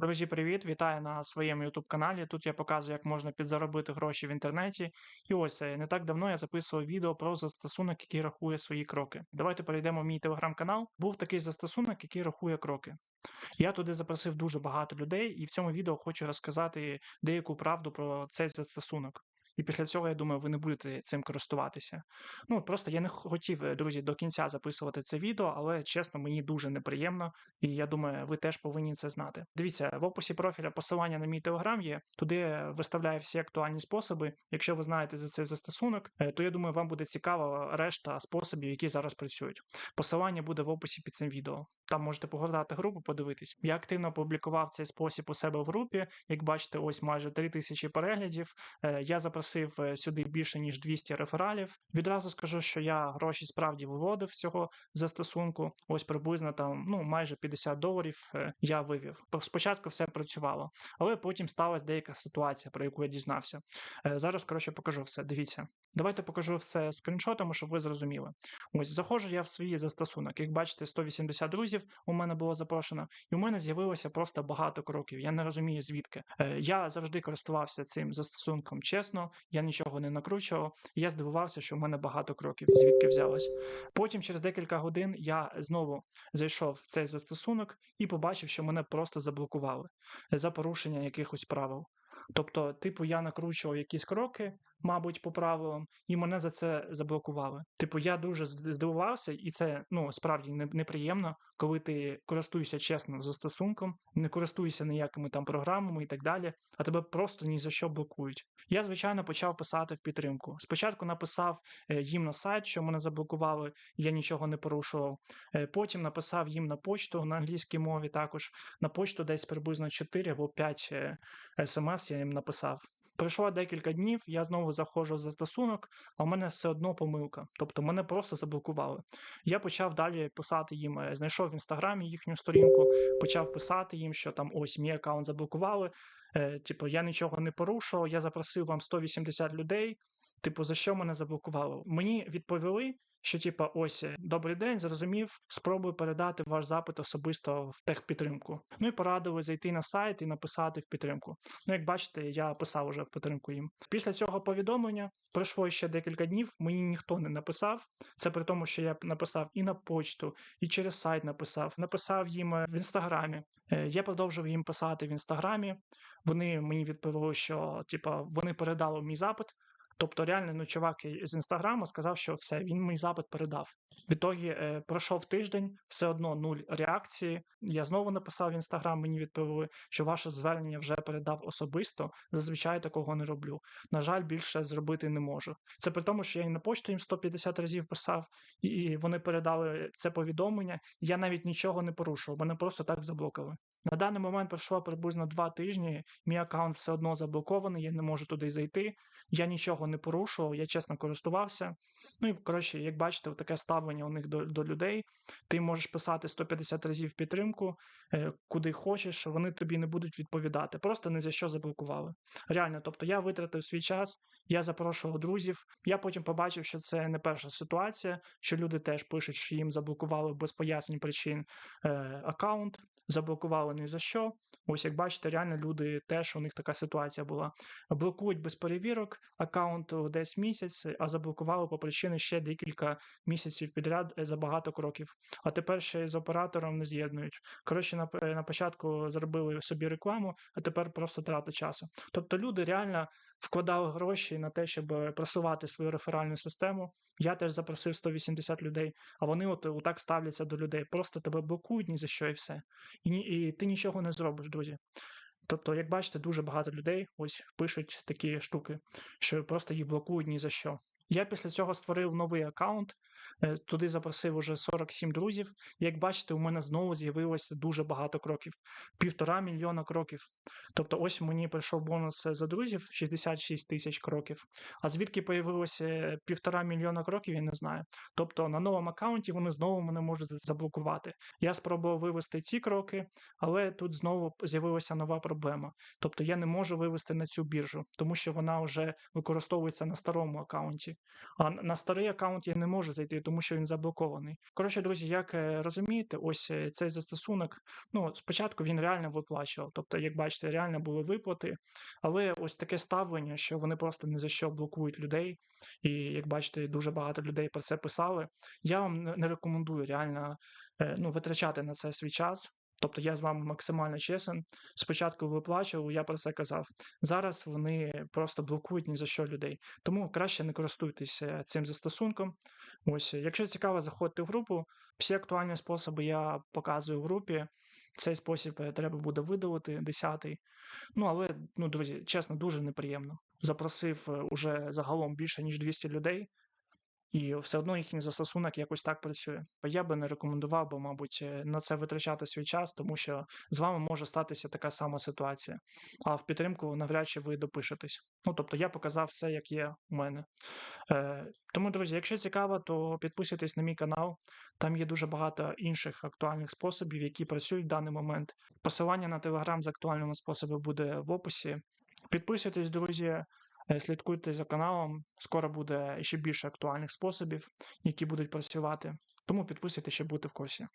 Друзі, привіт! Вітаю на своєму YouTube каналі. Тут я показую, як можна підзаробити гроші в інтернеті. І ось е, не так давно я записував відео про застосунок, який рахує свої кроки. Давайте перейдемо в мій телеграм-канал. Був такий застосунок, який рахує кроки. Я туди запросив дуже багато людей, і в цьому відео хочу розказати деяку правду про цей застосунок. І після цього, я думаю, ви не будете цим користуватися. Ну, просто я не хотів, е, друзі, до кінця записувати це відео, але чесно, мені дуже неприємно, і я думаю, ви теж повинні це знати. Дивіться, в описі профіля посилання на мій телеграм є, туди я виставляю всі актуальні способи. Якщо ви знаєте за цей застосунок, е, то я думаю, вам буде цікаво решта способів, які зараз працюють. Посилання буде в описі під цим відео. Там можете погортати групу, подивитись. Я активно опублікував цей спосіб у себе в групі. Як бачите, ось майже 3000 переглядів. Е, Я запросив е, сюди більше ніж 200 рефералів. Відразу скажу, що я гроші справді виводив цього застосунку. Ось приблизно там ну майже 50 доларів е, я вивів. Спочатку все працювало, але потім сталася деяка ситуація, про яку я дізнався. Е, Зараз коротше покажу все. Дивіться. Давайте покажу все скріншотами, щоб ви зрозуміли. Ось заходжу я в свій застосунок. Як бачите, 180 друзів у мене було запрошено, і у мене з'явилося просто багато кроків. Я не розумію звідки. Я завжди користувався цим застосунком чесно, я нічого не накручував. Я здивувався, що в мене багато кроків, звідки взялось. Потім, через декілька годин, я знову зайшов в цей застосунок і побачив, що мене просто заблокували за порушення якихось правил. Тобто, типу, я накручував якісь кроки, мабуть, по правилам, і мене за це заблокували. Типу, я дуже здивувався, і це ну справді неприємно, коли ти користуєшся чесно застосунком, не користуєшся ніякими там програмами і так далі, а тебе просто ні за що блокують. Я, звичайно, почав писати в підтримку. Спочатку написав е, їм на сайт, що мене заблокували, я нічого не порушував. Е, Потім написав їм на почту на англійській мові також. На почту десь приблизно 4 або 5 смс я їм написав. Пройшло декілька днів, я знову заходжу в застосунок, а в мене все одно помилка. Тобто мене просто заблокували. Я почав далі писати їм, е, знайшов в інстаграмі їхню сторінку, почав писати їм, що там ось мій аккаунт заблокували. Е, типу, я нічого не порушував, я запросив вам 180 людей. Типу, за що мене заблокувало? Мені відповіли, що типу, ось е, добрий день, зрозумів, спробую передати ваш запит особисто в техпідтримку. Ну і порадили зайти на сайт і написати в підтримку. Ну, як бачите, я писав уже в підтримку їм. Після цього повідомлення пройшло ще декілька днів. Мені ніхто не написав. Це при тому, що я написав і на почту, і через сайт написав. Написав їм е, в інстаграмі. Е, Я продовжив їм писати в інстаграмі. Вони мені відповіли, що типа вони передали мій запит. Тобто, реально, ну, чувак з інстаграму сказав, що все, він мій запит передав. В ітогі е, пройшов тиждень, все одно нуль реакції. Я знову написав в інстаграм, мені відповіли, що ваше звернення вже передав особисто. Зазвичай такого не роблю. На жаль, більше зробити не можу. Це при тому, що я і на почту їм 150 разів писав, і- вони передали це повідомлення. Я навіть нічого не порушував, мене просто так заблокали. На даний момент пройшло приблизно два тижні. Мій аккаунт все одно заблокований, я не можу туди зайти. Я нічого не порушував, я чесно користувався. Ну і коротше, як бачите, таке ставлення у них до, до людей. Ти можеш писати 150 разів підтримку, е, куди хочеш, вони тобі не будуть відповідати. Просто не за що заблокували. Реально, тобто я витратив свій час, я запрошував друзів. Я потім побачив, що це не перша ситуація, що люди теж пишуть, що їм заблокували без пояснень причин е, аккаунт, заблокували ні за що. Ось як бачите, реально люди теж у них така ситуація була. Блокують без перевірок аккаунт десь місяць, а заблокували по причині ще декілька місяців підряд е, за багато кроків. А тепер ще з оператором не з'єднують. Коротше, на, на початку зробили собі рекламу, а тепер просто трата часу. Тобто люди реально вкладали гроші на те, щоб е, просувати свою реферальну систему. Я теж запросив 180 людей, а вони от отак ставляться до людей. Просто тебе блокують ні за що і все. І, і ти нічого не зробиш, друзі. Тобто, як бачите, дуже багато людей ось пишуть такі штуки, що просто їх блокують ні за що. Я після цього створив новий аккаунт, туди запросив уже 47 друзів. Як бачите, у мене знову з'явилося дуже багато кроків, півтора мільйона кроків. Тобто, ось мені прийшов бонус за друзів 66 тисяч кроків. А звідки появилося півтора мільйона кроків, я не знаю. Тобто на новому аккаунті вони знову мене можуть заблокувати. Я спробував вивести ці кроки, але тут знову з'явилася нова проблема. Тобто я не можу вивести на цю біржу, тому що вона вже використовується на старому аккаунті. А на старий аккаунт я не можу зайти, тому що він заблокований. Коротше, друзі, як е, розумієте, ось е, цей застосунок. Ну, спочатку він реально виплачував. Тобто, як бачите, реально були виплати, але ось таке ставлення, що вони просто не за що блокують людей. І як бачите, дуже багато людей про це писали. Я вам не не рекомендую реально е, ну, витрачати на це свій час. Тобто я з вами максимально чесен. Спочатку виплачував, я про це казав. Зараз вони просто блокують ні за що людей. Тому краще не користуйтеся цим застосунком. Ось, якщо цікаво, заходьте в групу. Всі актуальні способи я показую в групі. Цей спосіб е, треба буде видалити, десятий. Ну, але, ну, друзі, чесно, дуже неприємно. Запросив е, уже загалом більше, ніж 200 людей, і все одно їхній застосунок якось так працює. Я би не рекомендував би, мабуть, е, на це витрачати свій час, тому що з вами може статися така сама ситуація. А в підтримку навряд чи ви допишетесь. Ну, тобто я показав все, як є у мене. Е, тому, друзі, якщо цікаво, то підписуйтесь на мій канал. Там є дуже багато інших актуальних способів, які працюють в даний момент. Посилання на телеграм з актуальними способами буде в описі. Підписуйтесь, друзі, слідкуйте за каналом. Скоро буде ще більше актуальних способів, які будуть працювати. Тому підписуйтесь, щоб бути в курсі.